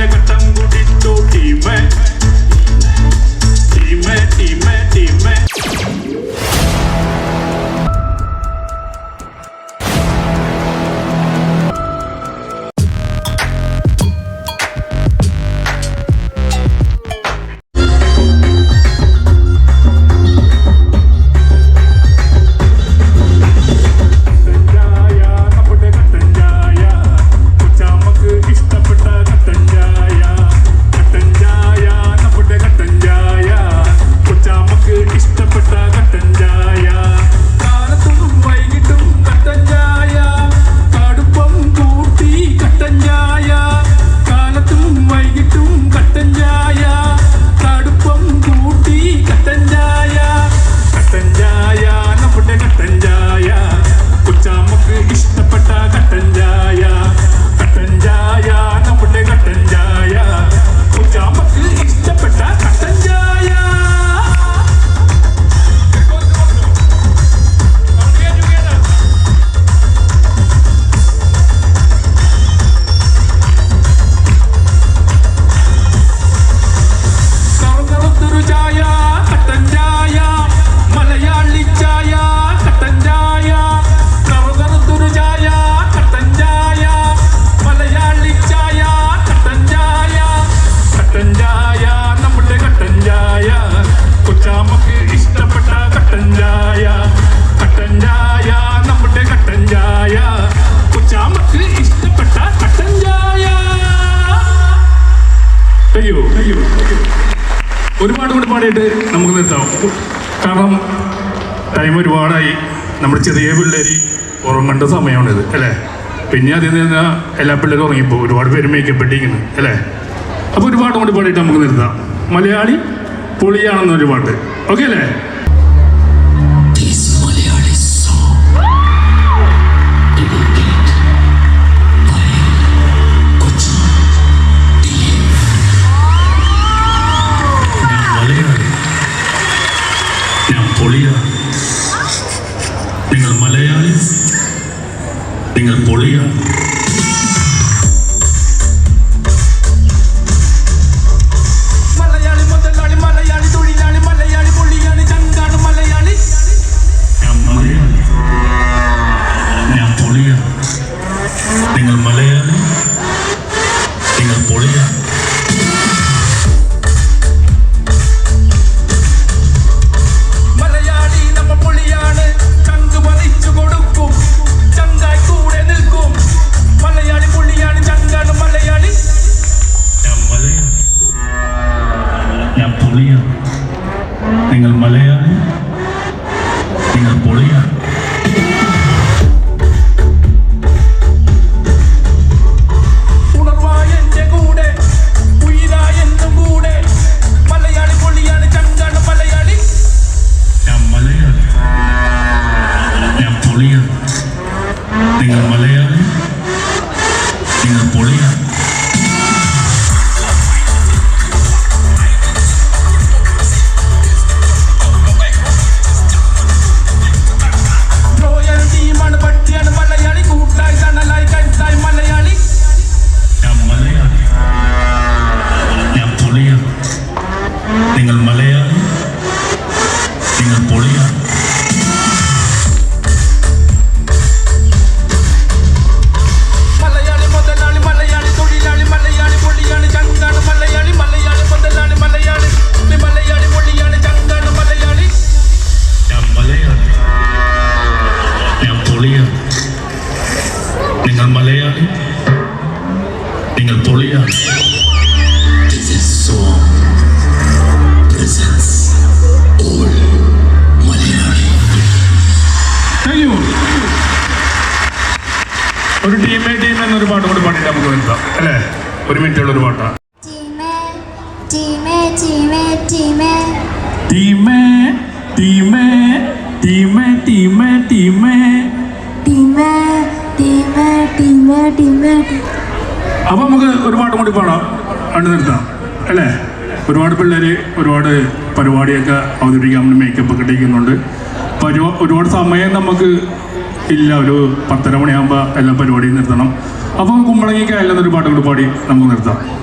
nigga ഒരുപാട് കൂടി പാടിയിട്ട് നമുക്ക് നിർത്താം. കാരണം ടൈം ഒരുപാടായി. നമ്മുടെ ചെറിയ പിള്ളേർ ഉറങ്ങേണ്ട സമയമാണിത് അല്ലേ? പിന്നെ അതിൽ നിന്ന് എല്ലാ പിള്ളേരും ഉറങ്ങിപ്പോ. ഒരുപാട് പേര് മേക്കപ്പ് ഇട്ടിരിക്കുന്നു അല്ലേ? അപ്പോൾ ഒരുപാട് കൂടി പാടിയിട്ട് നമുക്ക് നിർത്താം. മലയാളി പൊളിയാണെന്നൊരു പാട്ട്. ഓക്കെ അല്ലേ? maleables en el polígono. Solía, en el Malea, en el Polía. പൊളിയാണ് നിങ്ങൾ മലയാളി നിങ്ങൾ പൊളിയാണ് This is song presents all ഒരു ടീമേ ടീം എന്നൊരു പാട്ട് കൂടി പാടിയിട്ട് നമുക്ക് വരുത്താം അല്ലേ? ഒരു മിനിറ്റുള്ള ഒരു പാട്ടാണ് ടീമേ ടീമേ ടീമേ ടീമേ ടീമേ ടീമേ അപ്പൊ നമുക്ക് ഒരു പാട്ട് കൂടി പാടാം. കണ്ടു നിർത്താം. അല്ലേ? ഒരുപാട് പിള്ളേര് ഒരുപാട് പരിപാടിയൊക്കെ അവതരിപ്പിക്കാൻ മേക്കപ്പ് ഒക്കെ ഇട്ടിരിക്കുന്നുണ്ട്. ഒരുപാട് സമയം നമുക്ക് ഇല്ല. ഒരു പത്തര മണിയാകുമ്പോൾ എല്ലാ പരിപാടിയും നിർത്തണം. അപ്പോൾ കുമ്പളങ്ങിക്കായല്ലെന്നൊരു പാട്ട് കൂടി പാടി നമുക്ക് നിർത്താം.